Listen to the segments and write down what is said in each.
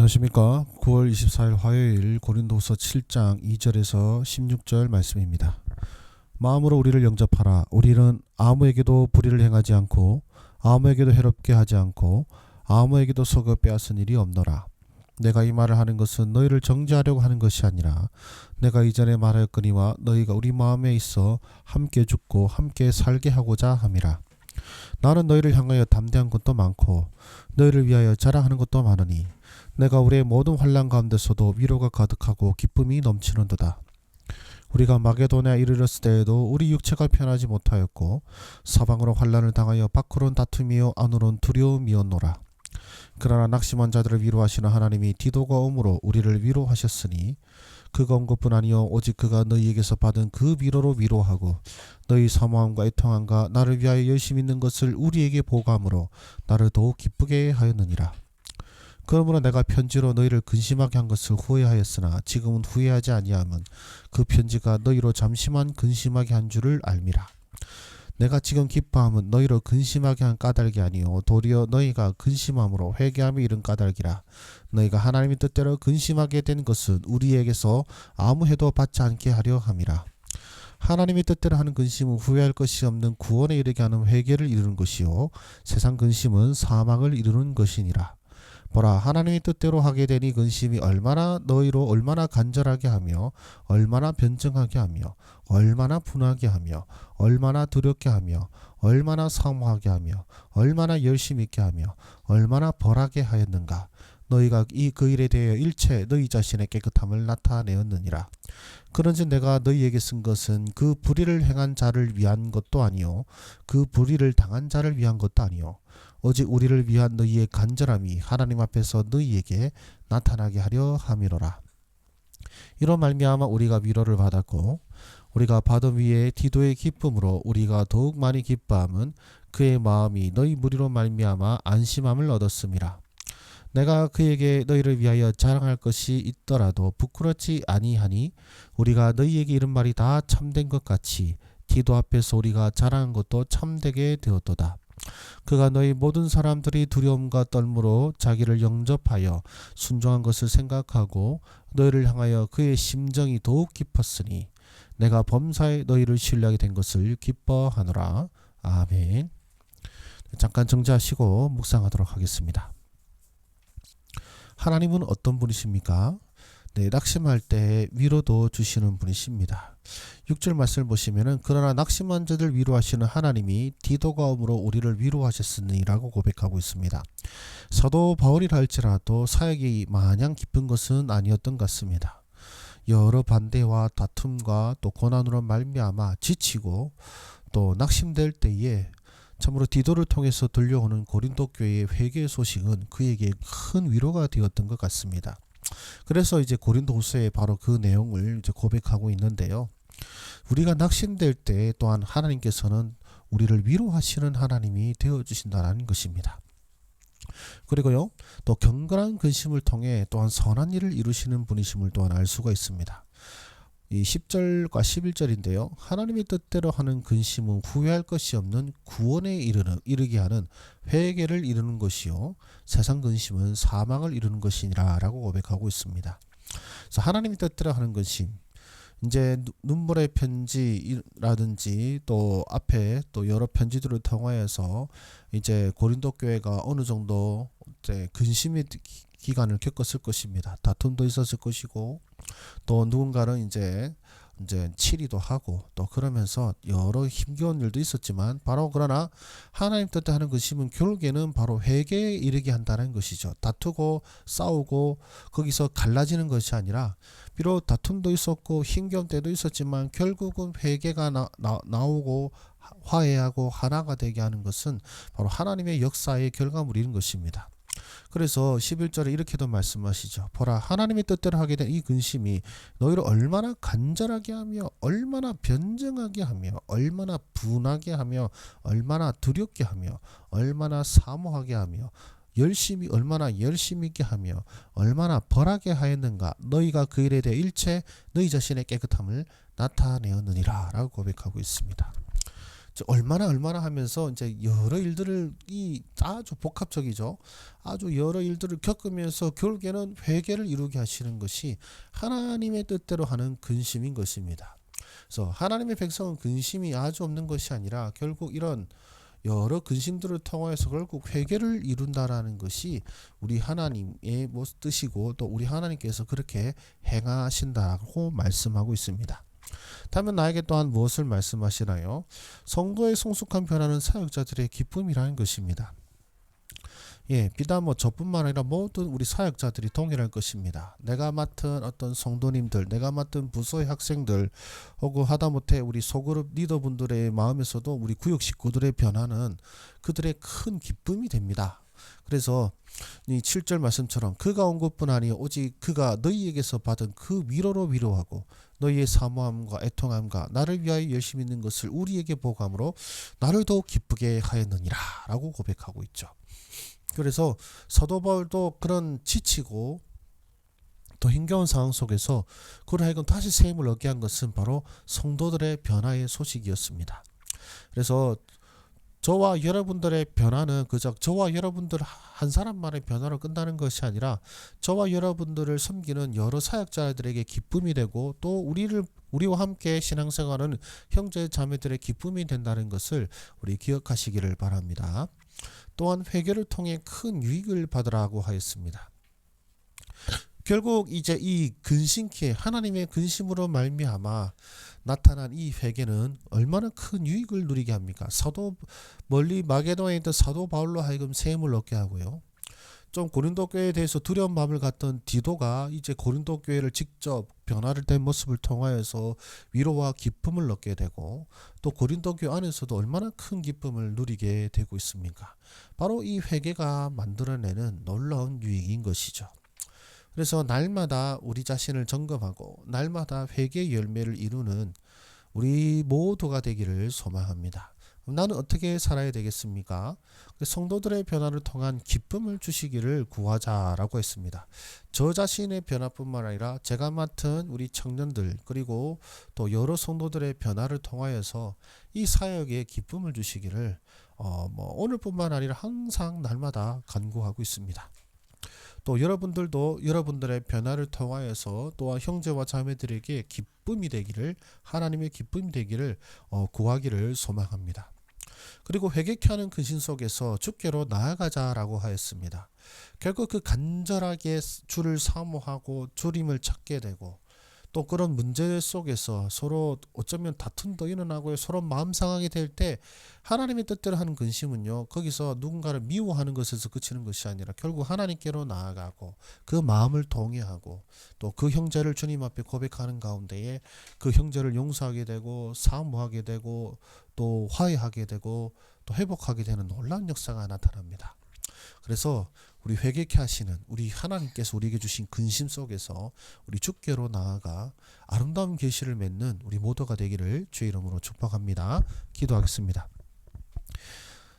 안녕하십니까. 9월 24일 화요일 고린도후서 7장 2절에서 16절 말씀입니다. 마음으로 우리를 영접하라. 우리는 아무에게도 불의를 행하지 않고 아무에게도 해롭게 하지 않고 아무에게도 속여 빼앗은 일이 없노라. 내가 이 말을 하는 것은 너희를 정죄하려고 하는 것이 아니라 내가 이전에 말하였거니와 너희가 우리 마음에 있어 함께 죽고 함께 살게 하고자 함이라. 나는 너희를 향하여 담대한 것도 많고 너희를 위하여 자랑하는 것도 많으니 내가 우리의 모든 환란 가운데서도 위로가 가득하고 기쁨이 넘치는도다. 우리가 마게도냐에 이르렀을 때에도 우리 육체가 편하지 못하였고 사방으로 환란을 당하여 밖으로는 다툼이요 안으로는 두려움이었노라. 그러나 낙심한 자들을 위로하시는 하나님이 디도가 오므로 우리를 위로하셨으니 그가 온 것뿐 아니요 오직 그가 너희에게서 받은 그 위로로 위로하고 너희 사모함과 애통함과 나를 위하여 열심히 있는 것을 우리에게 보감으로 나를 더욱 기쁘게 하였느니라. 그러므로 내가 편지로 너희를 근심하게 한 것을 후회하였으나 지금은 후회하지 아니함은 그 편지가 너희로 잠시만 근심하게 한 줄을 알미라. 내가 지금 기뻐함은 너희로 근심하게 한 까닭이 아니요 도리어 너희가 근심함으로 회개함이 이른 까닭이라. 너희가 하나님의 뜻대로 근심하게 된 것은 우리에게서 아무 해도 받지 않게 하려 함이라. 하나님의 뜻대로 하는 근심은 후회할 것이 없는 구원에 이르게 하는 회개를 이루는 것이요 세상 근심은 사망을 이루는 것이니라. 보라 하나님의 뜻대로 하게 되니 근심이 얼마나 너희로 얼마나 간절하게 하며 얼마나 변증하게 하며 얼마나 분하게 하며 얼마나 두렵게 하며 얼마나 사모하게 하며 얼마나 열심히 있게 하며 얼마나 벌하게 하였는가. 너희가 이 그 일에 대하여 일체 너희 자신의 깨끗함을 나타내었느니라. 그런즉 내가 너희에게 쓴 것은 그 불의를 행한 자를 위한 것도 아니요 그 불의를 당한 자를 위한 것도 아니요 오직 우리를 위한 너희의 간절함이 하나님 앞에서 너희에게 나타나게 하려 함이로라. 이런 말미암아 우리가 위로를 받았고 우리가 받은 위에 디도의 기쁨으로 우리가 더욱 많이 기뻐함은 그의 마음이 너희 무리로 말미암아 안심함을 얻었음이라. 내가 그에게 너희를 위하여 자랑할 것이 있더라도 부끄럽지 아니하니 우리가 너희에게 이런 말이 다 참된 것 같이 디도 앞에서 우리가 자랑한 것도 참되게 되었도다. 그가 너희 모든 사람들이 두려움과 떨므로 자기를 영접하여 순종한 것을 생각하고 너희를 향하여 그의 심정이 더욱 깊었으니 내가 범사에 너희를 신뢰하게 된 것을 기뻐하노라. 아멘. 잠깐 정지하시고 묵상하도록 하겠습니다. 하나님은 어떤 분이십니까? 네, 낙심할 때 위로도 주시는 분이십니다. 6절 말씀을 보시면은 그러나 낙심한 자들 위로하시는 하나님이 디도가 오므로 우리를 위로하셨으니라고 고백하고 있습니다. 사도 바울이라 할지라도 사역이 마냥 깊은 것은 아니었던 것 같습니다. 여러 반대와 다툼과 또 고난으로 말미암아 지치고 또 낙심될 때에 참으로 디도를 통해서 들려오는 고린도 교회의 회개 소식은 그에게 큰 위로가 되었던 것 같습니다. 그래서 이제 고린도후서에 바로 그 내용을 이제 고백하고 있는데요. 우리가 낙심될 때 또한 하나님께서는 우리를 위로하시는 하나님이 되어 주신다는 것입니다. 그리고요. 또 경건한 근심을 통해 또한 선한 일을 이루시는 분이심을 또한 알 수가 있습니다. 이 10절과 11절인데요. 하나님의 뜻대로 하는 근심은 후회할 것이 없는 구원에 이르는 이르게 하는 회개를 이루는 것이요. 세상 근심은 사망을 이루는 것이니라 라고 고백하고 있습니다. 그래서 하나님의 뜻대로 하는 근심 이제 눈물의 편지라든지 또 앞에 또 여러 편지들을 통하여서 이제 고린도 교회가 어느 정도 이제 근심의 기간을 겪었을 것입니다. 다툼도 있었을 것이고 또 누군가는 이제 이제 치리도 하고 또 그러면서 여러 힘겨운 일도 있었지만 바로 그러나 하나님 뜻대 하는 것이면 결국에는 바로 회개에 이르게 한다는 것이죠. 다투고 싸우고 거기서 갈라지는 것이 아니라 비록 다툼도 있었고 힘겨운 때도 있었지만 결국은 회개가 나, 나, 나오고 화해하고 하나가 되게 하는 것은 바로 하나님의 역사의 결과물인 것입니다. 그래서 11절에 이렇게도 말씀하시죠. 보라 하나님의 뜻대로 하게 된 이 근심이 너희를 얼마나 간절하게 하며 얼마나 변증하게 하며 얼마나 분하게 하며 얼마나 두렵게 하며 얼마나 사모하게 하며 열심히 얼마나 열심히 있게 하며 얼마나 벌하게 하였는가 너희가 그 일에 대해 일체 너희 자신의 깨끗함을 나타내었느니라 라고 고백하고 있습니다. 얼마나 얼마나 하면서 이제 여러 일들을 이 아주 복합적이죠. 아주 여러 일들을 겪으면서 결국에는 회개를 이루게 하시는 것이 하나님의 뜻대로 하는 근심인 것입니다. 그래서 하나님의 백성은 근심이 아주 없는 것이 아니라 결국 이런 여러 근심들을 통해서 결국 회개를 이룬다라는 것이 우리 하나님의 뭐 뜻이고 또 우리 하나님께서 그렇게 행하신다고 말씀하고 있습니다. 다음은 나에게 또한 무엇을 말씀하시나요? 성도의 성숙한 변화는 사역자들의 기쁨이라는 것입니다. 예, 비단 뭐 저뿐만 아니라 모든 우리 사역자들이 동일할 것입니다. 내가 맡은 어떤 성도님들, 내가 맡은 부서의 학생들, 혹은 하다못해 우리 소그룹 리더분들의 마음에서도 우리 구역 식구들의 변화는 그들의 큰 기쁨이 됩니다. 그래서 이 7절 말씀처럼 그가 온 것뿐 아니 오직 그가 너희에게서 받은 그 위로로 위로하고 너희의 사모함과 애통함과 나를 위하여 열심히 있는 것을 우리에게 보감으로 나를 더욱 기쁘게 하였느니라 라고 고백하고 있죠. 그래서 사도 바울도 그런 지치고 또 힘겨운 상황 속에서 그를 하여금 다시 새 힘을 얻게 한 것은 바로 성도들의 변화의 소식이었습니다. 그래서 저와 여러분들의 변화는 그저 저와 여러분들 한 사람만의 변화로 끝나는 것이 아니라 저와 여러분들을 섬기는 여러 사역자들에게 기쁨이 되고 또 우리를 우리와 함께 신앙생활하는 형제 자매들의 기쁨이 된다는 것을 우리 기억하시기를 바랍니다. 또한 회개를 통해 큰 유익을 받으라고 하였습니다. 결국 이제 이 근심케 하나님의 근심으로 말미암아 나타난 이 회개는 얼마나 큰 유익을 누리게 합니까? 사도 멀리 마게도에 있던 사도 바울로 하여금 세임을 얻게 하고요. 좀 고린도 교회에 대해서 두려운 마음을 갖던 디도가 이제 고린도 교회를 직접 변화를 된 모습을 통하여서 위로와 기쁨을 얻게 되고 또 고린도 교회 안에서도 얼마나 큰 기쁨을 누리게 되고 있습니까? 바로 이 회개가 만들어내는 놀라운 유익인 것이죠. 그래서 날마다 우리 자신을 점검하고 날마다 회개의 열매를 이루는 우리 모두가 되기를 소망합니다. 나는 어떻게 살아야 되겠습니까? 성도들의 변화를 통한 기쁨을 주시기를 구하자라고 했습니다. 저 자신의 변화뿐만 아니라 제가 맡은 우리 청년들 그리고 또 여러 성도들의 변화를 통하여서 이 사역에 기쁨을 주시기를 어, 뭐 오늘뿐만 아니라 항상 날마다 간구하고 있습니다. 또 여러분들도 여러분들의 변화를 통하여서 또한 형제와 자매들에게 기쁨이 되기를 하나님의 기쁨이 되기를 어, 구하기를 소망합니다. 그리고 회개케 하는 근심 속에서 주께로 나아가자라고 하였습니다. 결국 그 간절하게 주를 사모하고 주님을 찾게 되고 또 그런 문제 속에서 서로 어쩌면 다툼도 일어나고 서로 마음 상하게 될 때 하나님의 뜻대로 하는 근심은요 거기서 누군가를 미워하는 것에서 그치는 것이 아니라 결국 하나님께로 나아가고 그 마음을 동의하고 또 그 형제를 주님 앞에 고백하는 가운데에 그 형제를 용서하게 되고 사모하게 되고 또 화해하게 되고 또 회복하게 되는 놀라운 역사가 나타납니다. 그래서 우리 회개케 하시는 우리 하나님께서 우리에게 주신 근심 속에서 우리 주께로 나아가 아름다운 계시를 맺는 우리 모두가 되기를 주의 이름으로 축복합니다. 기도하겠습니다.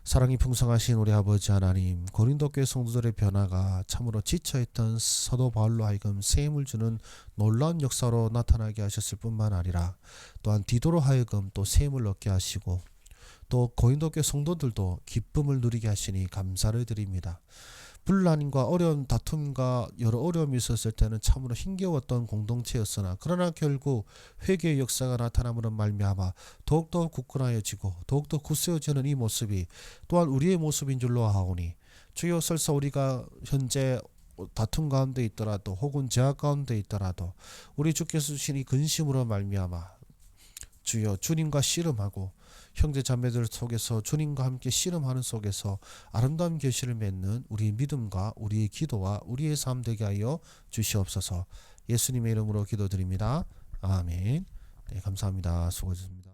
사랑이 풍성하신 우리 아버지 하나님, 고린도 교회 성도들의 변화가 참으로 지쳐있던 사도 바울로 하여금 새 힘을 주는 놀라운 역사로 나타나게 하셨을 뿐만 아니라 또한 디도로 하여금 또새 힘을 얻게 하시고 또 고린도 교회 성도들도 기쁨을 누리게 하시니 감사를 드립니다. 분란과 어려운 다툼과 여러 어려움이 있었을 때는 참으로 힘겨웠던 공동체였으나 그러나 결국 회개의 역사가 나타남으로 말미암아 더욱더 굳건하여지고 더욱더 굳세어지는 이 모습이 또한 우리의 모습인 줄로 아오니 주여 설사 우리가 현재 다툼 가운데 있더라도 혹은 제약 가운데 있더라도 우리 주께서 주신 이 근심으로 말미암아 주여 주님과 씨름하고 형제 자매들 속에서 주님과 함께 씨름하는 속에서 아름다운 계시를 맺는 우리의 믿음과 우리의 기도와 우리의 삶 되게 하여 주시옵소서. 예수님의 이름으로 기도드립니다. 아멘. 네, 감사합니다. 수고하셨습니다.